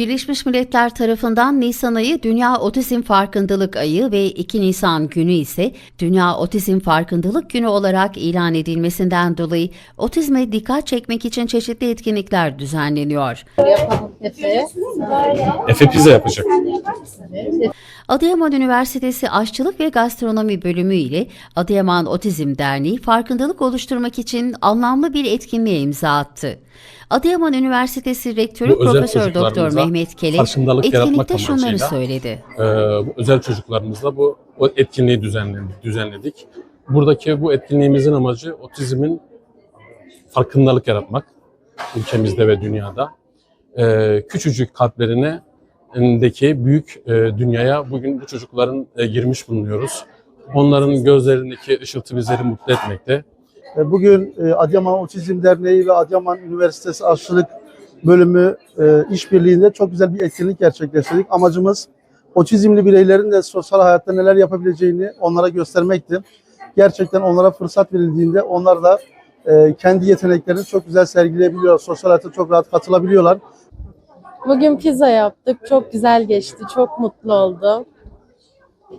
Birleşmiş Milletler tarafından Nisan ayı Dünya Otizm Farkındalık Ayı ve 2 Nisan günü ise Dünya Otizm Farkındalık Günü olarak ilan edilmesinden dolayı otizme dikkat çekmek için çeşitli etkinlikler düzenleniyor. Efe pizza yapacak. Adıyaman Üniversitesi Aşçılık ve Gastronomi Bölümü ile Adıyaman Otizm Derneği farkındalık oluşturmak için anlamlı bir etkinliğe imza attı. Adıyaman Üniversitesi Rektörü Bu Profesör Doktor Mehmet Kelek etkinlikte şunları söyledi. Ee, bu özel çocuklarımızla bu o etkinliği düzenledik. düzenledik. Buradaki bu etkinliğimizin amacı otizmin farkındalık yaratmak ülkemizde ve dünyada. Ee, küçücük kalplerine deki büyük e, dünyaya bugün bu çocukların e, girmiş bulunuyoruz. Onların gözlerindeki ışıltı bizleri mutlu etmekte. E, Bugün e, Adıyaman Otizm Derneği ve Adıyaman Üniversitesi Aşçılık Bölümü e, işbirliğinde çok güzel bir etkinlik gerçekleştirdik. Amacımız otizmli bireylerin de sosyal hayatta neler yapabileceğini onlara göstermekti. Gerçekten onlara fırsat verildiğinde onlar da kendi yeteneklerini çok güzel sergileyebiliyorlar. Sosyal hayata çok rahat katılabiliyorlar. Bugün pizza yaptık. Çok güzel geçti. Çok mutlu oldum.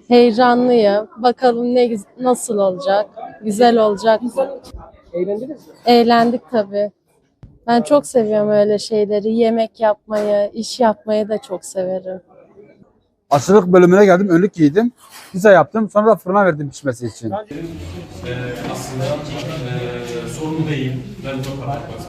Heyecanlıyım. Bakalım ne nasıl olacak. Güzel olacak. Eğlendiniz mi? Eğlendik tabii. Ben çok seviyorum öyle şeyleri. Yemek yapmayı, iş yapmayı da çok severim. Aşçılık bölümüne geldim, önlük giydim. Pizza yaptım, sonra da fırına verdim pişmesi için. aslında sorun değil. Ben çok